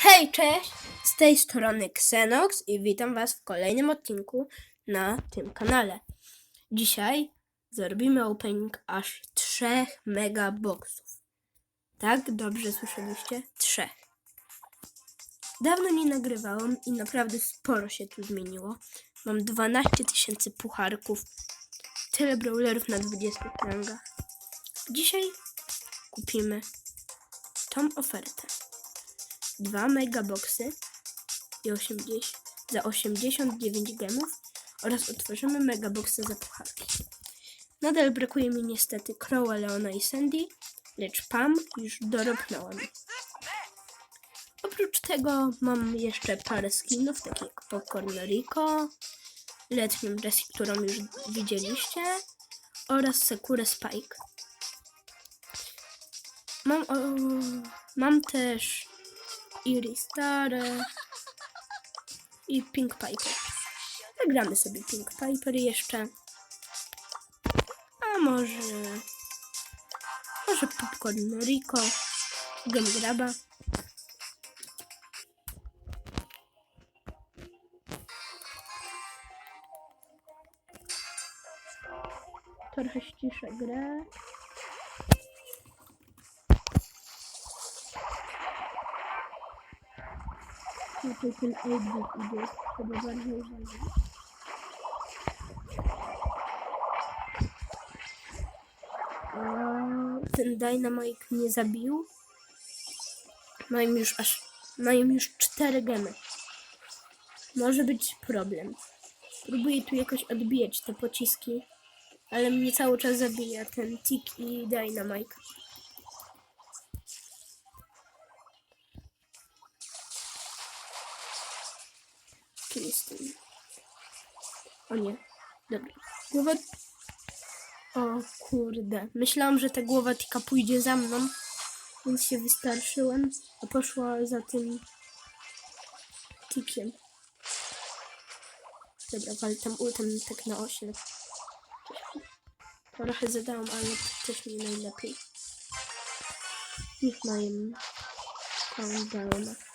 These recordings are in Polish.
Hej, cześć! Z tej strony Xenox i witam Was w kolejnym odcinku na tym kanale. Dzisiaj zrobimy opening aż trzech megaboxów. Tak, dobrze słyszeliście? Trzech. Dawno nie nagrywałam i naprawdę sporo się tu zmieniło. Mam 12 tysięcy pucharków, tyle brawlerów na 20 rangach. Dzisiaj kupimy tą ofertę dwa megaboxy i 80, za 89 gemów oraz otworzymy megaboxy za pucharki. Nadal brakuje mi niestety Crowa, Leona i Sandy, lecz Pam już doropnąłem. Oprócz tego mam jeszcze parę skinów, takie jak Popcorn Rico, letnią Jessie, którą już widzieliście oraz Sekurę Spike. Mam, o, mam też Iris Starę i Pink Piper. Zagramy sobie Pink Piper jeszcze. A może... Może Popcorn Rico, Game Graba. Trochę ściszę grę. Tutaj ten 8-bit idzie, trzeba bardzo uważać. A ten Dynamite mnie zabił. Mają już aż, mają już 4 gemy. Może być problem. Próbuję tu jakoś odbijać te pociski, ale mnie cały czas zabija ten Tick i Dynamite. Kim jest ten? O nie. Dobra. Głowa... O kurde. Myślałam, że ta głowa tika pójdzie za mną, więc się wystarszyłem, a poszła za tym tikiem. Dobra, wal tam ultem tak na oślep. Trochę zadałam, ale też nie najlepiej. Niech mają countdowna.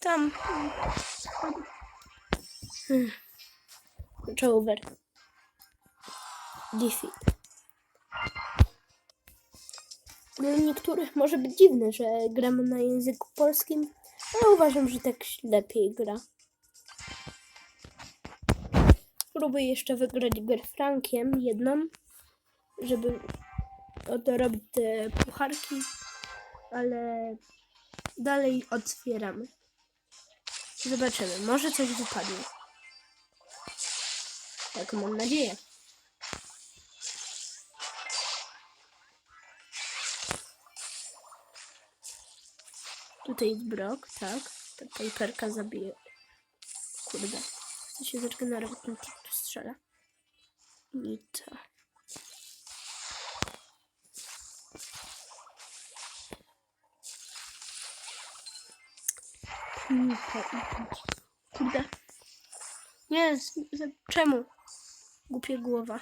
Tam. Hmm. Over. Defeat. Dla niektórych może być dziwne, że gramy na języku polskim, ale uważam, że tak lepiej gra. Spróbuję jeszcze wygrać grę Frankiem, jedną, żeby dorobić te pucharki, ale dalej otwieramy. Zobaczymy, może coś wypadnie. Tak mam nadzieję. Tutaj jest brok, tak. Ta pejperka zabije. Kurde. Chcę się ten tik tu strzela. I to. Nita i Kurde. Nie, z, z, czemu? Głupia głowa.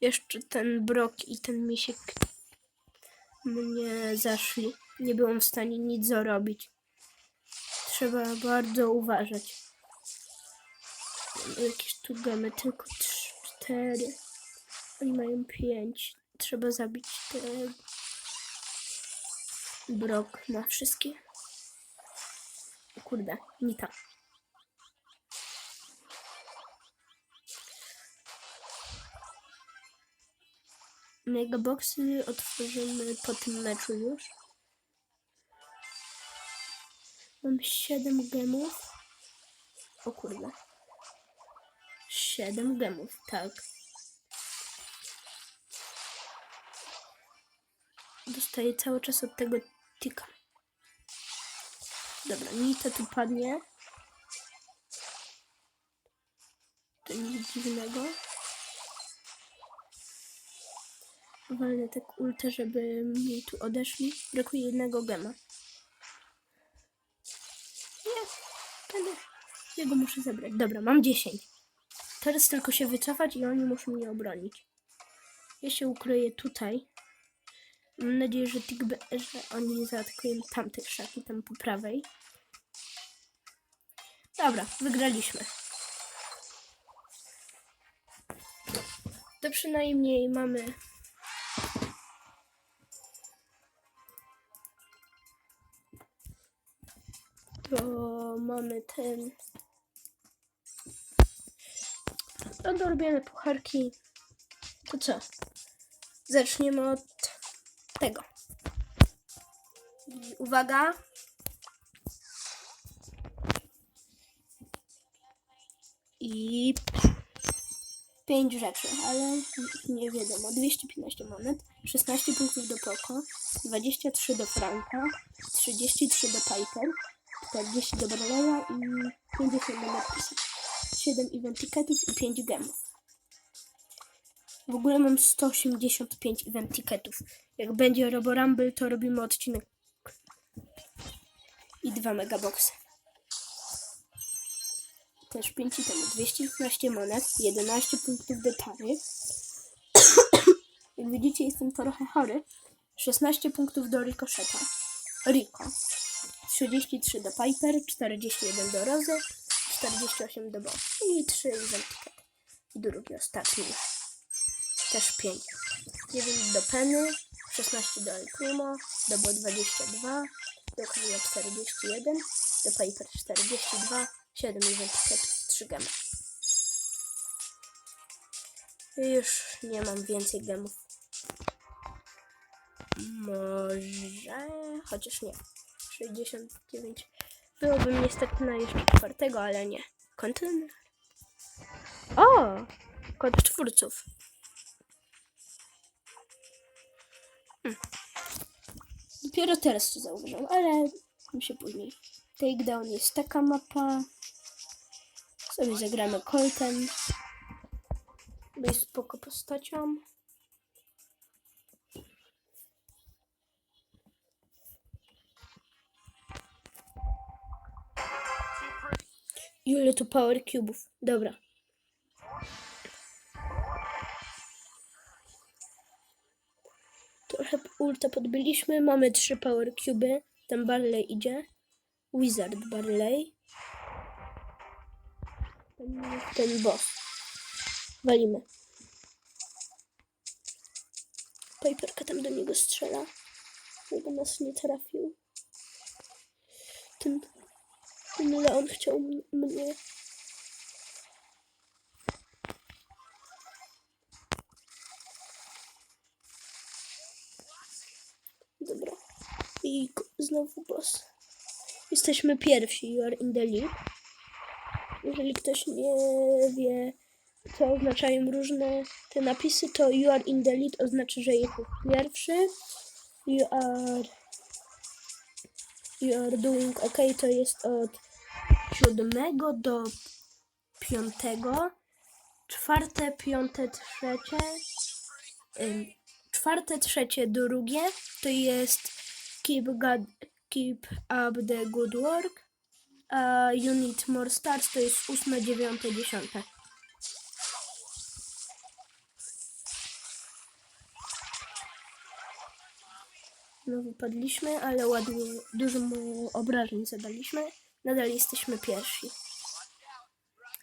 Jeszcze ten brok i ten misiek mnie zaszli. Nie byłam w stanie nic zrobić. Trzeba bardzo uważać. Jakieś tu gamy, tylko cztery. Oni mają pięć. Trzeba zabić te brok na wszystkie. Kurde, nie tak. Megaboxy otworzymy po tym meczu już. Mam 7 gemów. O kurde. 7 gemów, tak. Dostaję cały czas od tego tika. Dobra, Nita tu padnie. To nic dziwnego. Walnę tak ultę, żeby mi tu odeszli. Brakuje jednego gema. Ale jego muszę zebrać. Dobra, mam 10. Teraz tylko się wycofać i oni muszą mnie obronić. Ja się ukryję tutaj. Mam nadzieję, że, Tigbe, że oni zaatakują tamte krzaki, tam po prawej. Dobra, wygraliśmy. To przynajmniej mamy to mamy ten no dorobione pucharki to co zaczniemy od uwaga i pięć rzeczy, ale nie wiadomo. 215 monet, 16 punktów do Poco, 23 do Franka, 33 do Piper, 40 do Barleya i 50 do Marquisa. 7 event ticketów i 5 gemów. W ogóle mam 185 event ticketów. Jak będzie Roborumble, to robimy odcinek i dwa megaboxy. Też 5 temu 215 monet, 11 punktów do Tary. Jak widzicie, jestem trochę chory. 16 punktów do Ricocheta. Rico. 33 do Piper, 41 do Rozy, 48 do Bob i 3 event ticket. I drugi, ostatni. Też 5. 9 do Penny, 16 do El Primo, do Bo 22, do Króla 41, do Piper 42, 7 event ticketów, 3 gemy. Już nie mam więcej gemów. Może, chociaż nie. 69. Byłoby niestety na jeszcze czwartego, ale nie. Kontynuuj. O! Kod twórców. Hmm. Dopiero teraz to zauważyłem, ale mi się później. Takedown jest taka mapa. Sobie zagramy Coltem. Bo jest spoko postacią. Ile tu power cubów? Dobra. Trochę ulta podbyliśmy. Mamy trzy power cuby. Tam Barley idzie. Wizard Barley. Ten, boss. Walimy. Piperka tam do niego strzela. Żeby nas nie trafił. Ten ten Leon chciał mnie. Dobra. I znowu boss. Jesteśmy pierwsi. You are in the lead. Jeżeli ktoś nie wie, co oznaczają różne te napisy, to you are in the lead oznacza, że jesteś pierwszy. You are You are doing ok, to jest od siódmego do piątego. Czwarte, piąte, trzecie. czwarte, trzecie, drugie to jest keep, God, keep up the good work. A you need more stars to jest ósme, dziewiąte, dziesiąte. No wypadliśmy, ale ładnie, dużo mu obrażeń zadaliśmy. Nadal jesteśmy pierwsi.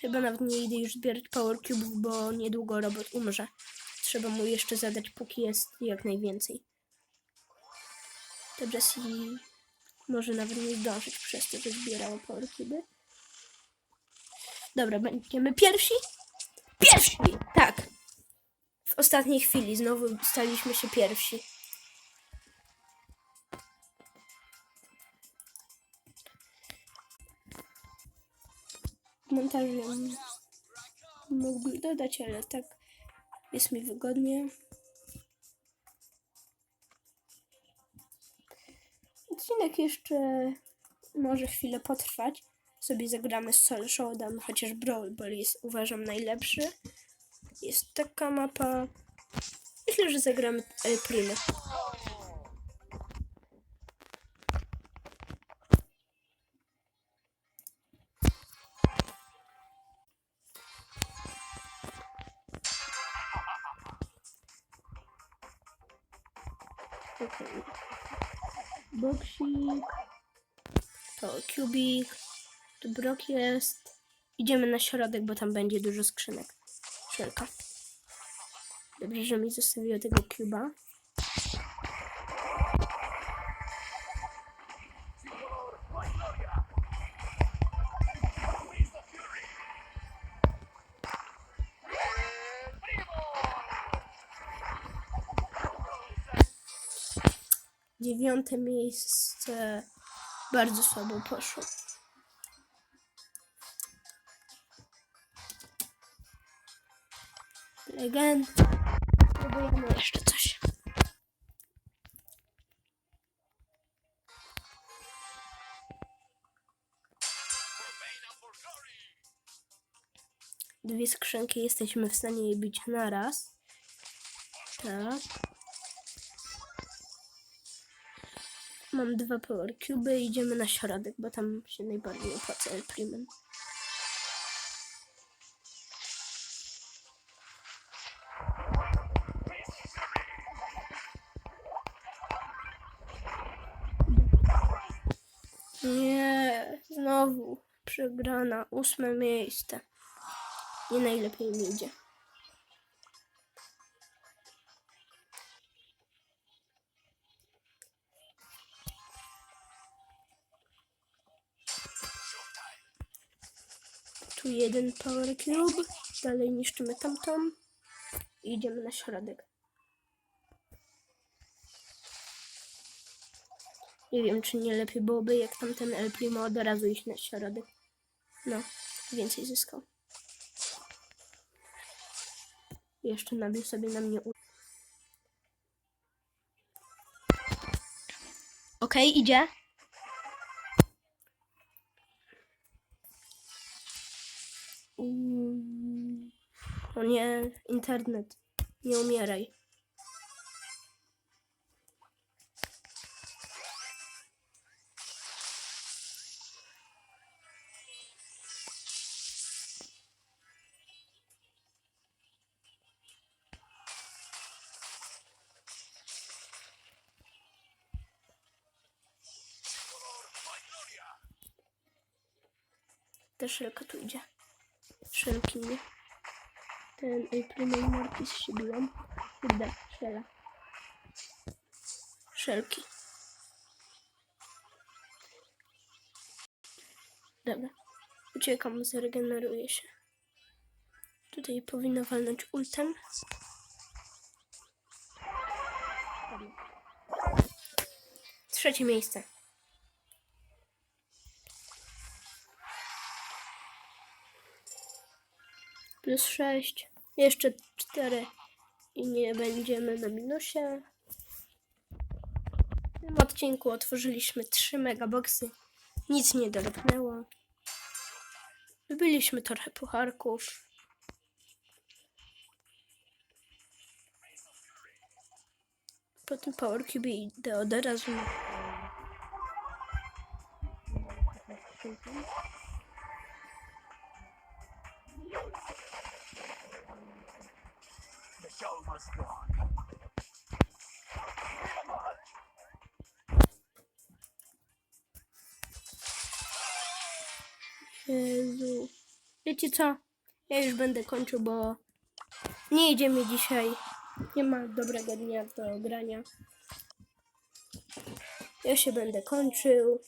Chyba nawet nie idę już zbierać Power Cubów, bo niedługo robot umrze. Trzeba mu jeszcze zadać, póki jest jak najwięcej. To Jessie może nawet nie zdążyć przez to, że zbierała Power Cuby. Dobra, będziemy pierwsi? Pierwsi! Tak. W ostatniej chwili znowu staliśmy się pierwsi. w montażu mógłby dodać, ale tak jest mi wygodnie. odcinek jeszcze może chwilę potrwać. Sobie zagramy z Soul Showdown, chociaż Brawl Ball jest uważam najlepszy. Jest taka mapa. Myślę, że zagramy El Primo. Okay. Boksik. To kubik. Tu brok jest. Idziemy na środek, bo tam będzie dużo skrzynek. Szelka. Dobrze, że mi zostawiło tego kuba. Dziewiąte miejsce bardzo słabo poszło. Legend. Próbujemy jeszcze coś. Dwie skrzynki jesteśmy w stanie je bić na raz. Tak. Mam dwa power cube idziemy na środek, bo tam się najbardziej opłaca El Primen. Nie, znowu przegrana, ósme miejsce. Nie najlepiej mi idzie. Tu jeden power cube, dalej niszczymy tamtą i idziemy na środek. Nie wiem, czy nie lepiej byłoby, jak tamten El Primo od razu iść na środek. No, więcej zyskał. Jeszcze nabił sobie na mnie u... Okej, idzie. Nie, internet. Nie umieraj. Ta szelka tu idzie. Szelki nie. Ten April i Mortis się biłem. Kurde, szela. Szelki. Dobra. Uciekam, zregeneruję się. Tutaj powinno walnąć ultem. Trzecie miejsce. plus 6, jeszcze 4 i nie będziemy na minusie. W tym odcinku otworzyliśmy 3 megaboxy, nic nie dolepnęło. Wybiliśmy trochę pucharków. Potem Power Cube idę od razu na... Show must go on. Jezu. Wiecie co? Ja już będę kończył, bo nie idziemy dzisiaj. Nie ma dobrego dnia do grania. Ja się będę kończył.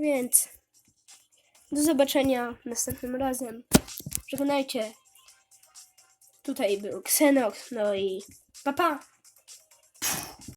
Więc do zobaczenia następnym razem. Żegnajcie. Tutaj był Xenox, no i papa. Pa.